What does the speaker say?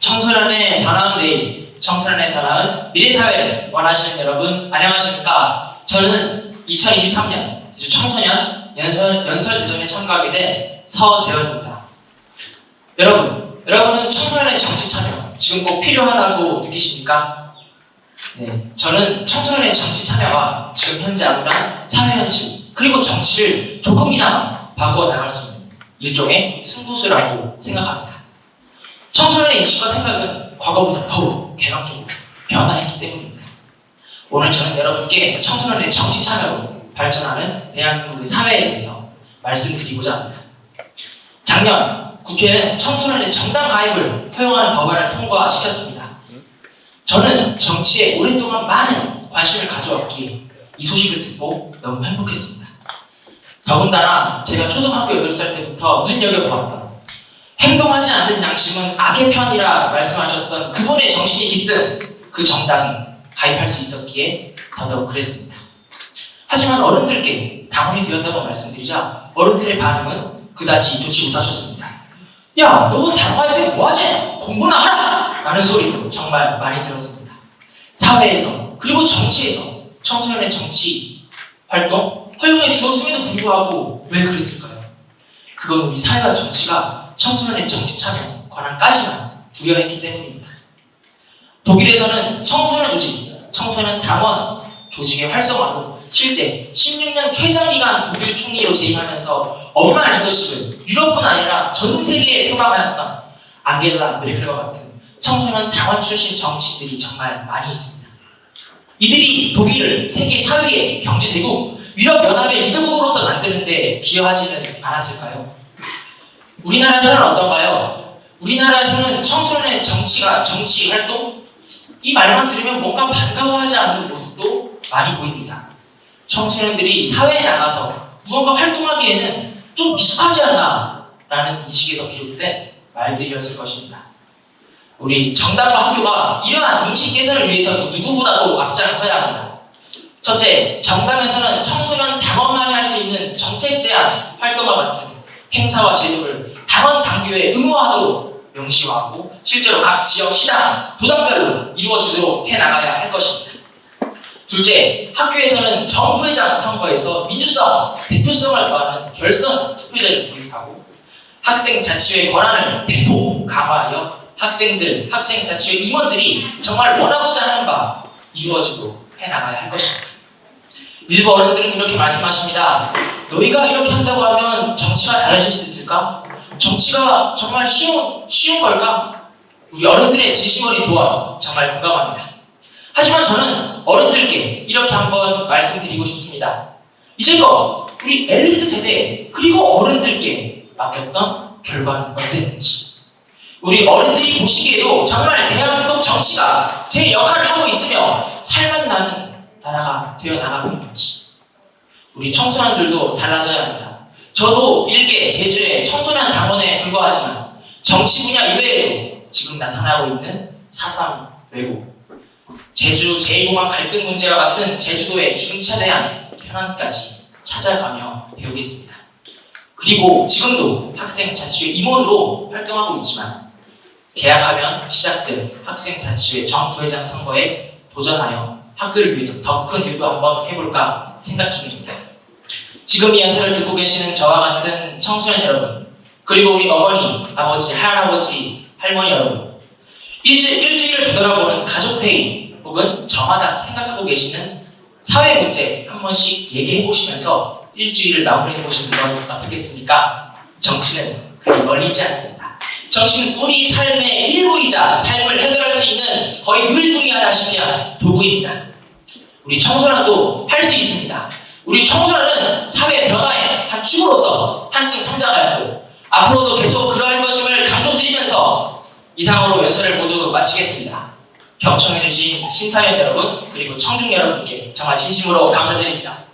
청소년의 더 나은 내일, 청소년의 더 나은 미래 사회를 원하시는 여러분 안녕하십니까? 저는 2023년 이주 청소년 연설, 연설 대전에 참가하게 된 서재현입니다. 여러분, 여러분은 청소년의 정치 참여 지금 꼭 필요하다고 느끼십니까? 네, 저는 청소년의 정치 참여가 지금 현재 아무런 사회 현실 그리고 정치를 조금이나마 바꿔 나갈 수 있는 일종의 승부수라고 생각합니다. 청소년의 인식과 생각은 과거보다 더욱 개방적으로 변화했기 때문입니다. 오늘 저는 여러분께 청소년의 정치 참여로 발전하는 대한민국의 사회에 대해서 말씀드리고자 합니다. 작년 국회는 청소년의 정당 가입을 허용하는 법안을 통과시켰습니다. 저는 정치에 오랫동안 많은 관심을 가져왔기에 이 소식을 듣고 너무 행복했습니다. 더군다나 제가 초등학교 8살 때부터 눈여겨보았던 행동하지 않는 양심은 악의 편이라 말씀하셨던 그분의 정신이 깃든 그 정당에 가입할 수 있었기에 더더욱 그랬습니다. 하지만 어른들께 당원이 되었다고 말씀드리자 어른들의 반응은 그다지 좋지 못하셨습니다. 야, 너 가입해 뭐하지? 공부나 하라! 라는 소리도 정말 많이 들었습니다. 사회에서 그리고 정치에서 청소년의 정치 활동 허용해 주었음에도 불구하고 왜 그랬을까요? 그건 우리 사회와 정치가 청소년의 정치 참여 권한까지만 부여했기 때문입니다. 독일에서는 청소년 조직, 청소년 당원 조직의 활성화로 실제 16년 최장기간 독일 총리로 재임하면서 엄마 리더십을 유럽뿐 아니라 전 세계에 표방하였던 앙겔라 메르켈과 같은 청소년 당원 출신 정치인들이 정말 많이 있습니다. 이들이 독일을 세계 4위의 경제대국 유럽연합의 리더국으로서 만드는데 기여하지는 않았을까요? 우리나라에서는 어떤가요? 우리나라에서는 청소년의 정치가 정치 활동 이 말만 들으면 뭔가 반가워하지 않는 모습도 많이 보입니다. 청소년들이 사회에 나가서 무언가 활동하기에는 좀 미숙하지 않나 라는 인식에서 비롯된 말들이었을 것입니다. 우리 정당과 학교가 이러한 인식 개선을 위해서도 누구보다도 앞장서야 합니다. 첫째, 정당에서는 청소년 당원만이 할 수 있는 정책 제안 활동과 같은 행사와 제도를 당원 당규에 의무화하도록 명시화하고 실제로 각 지역 시당 도당별로 이루어지도록 해나가야 할 것입니다. 둘째, 학교에서는 정부회장 선거에서 민주성, 대표성을 더하는 결선 투표제를 도입하고 학생 자치회 권한을 대폭 강화하여 학생들, 학생 자치회 임원들이 정말 원하고자 하는 바 이루어지도록 해나가야 할 것입니다. 일부 어른들은 이렇게 말씀하십니다. 너희가 이렇게 한다고 하면 정치가 달라질 수 있을까? 정치가 정말 쉬운, 쉬운 걸까? 우리 어른들의 진심어린 조언 정말 공감합니다. 하지만 저는 어른들께 이렇게 한번 말씀드리고 싶습니다. 이제껏 우리 엘리트 세대 그리고 어른들께 맡겼던 결과는 어땠는지 우리 어른들이 보시기에도 정말 대한민국 정치가 제 역할을 하고 있으며 살만 나는 나라가 되어 나가고 있는지 우리 청소년들도 달라져야 합니다. 저도 일개 제주의 청소년 당원에 불과하지만 정치 분야 이외에도 지금 나타나고 있는 사상 왜곡 제주 제2공항 갈등 문제와 같은 제주도의 중차대한 현안까지 찾아가며 배우겠습니다. 그리고 지금도 학생 자치회 임원으로 활동하고 있지만 계약하면 시작된 학생 자치회 정부회장 선거에 도전하여 학교를 위해서 더 큰 일도 한번 해볼까 생각 중입니다. 지금 이 연설을 듣고 계시는 저와 같은 청소년 여러분, 그리고 우리 어머니, 아버지, 할아버지, 할머니 여러분, 일주, 일주일을 되돌아보는 가족회의 혹은 저마다 생각하고 계시는 사회 문제 한 번씩 얘기해 보시면서 일주일을 마무리해 보시는 건 어떻겠습니까? 정치는 그리 멀리지 않습니다. 정치는 우리 삶의 일부이자 삶을 해결할 수 있는 거의 유일무이하다시피 한 도구입니다. 우리 청소년도 할 수 있습니다. 우리 청소년은 사회 변화의 한 축으로서 한층 성장하였고 앞으로도 계속 그러할 것임을 강조드리면서 이상으로 연설을 모두 마치겠습니다. 경청해주신 심사위원 여러분 그리고 청중 여러분께 정말 진심으로 감사드립니다.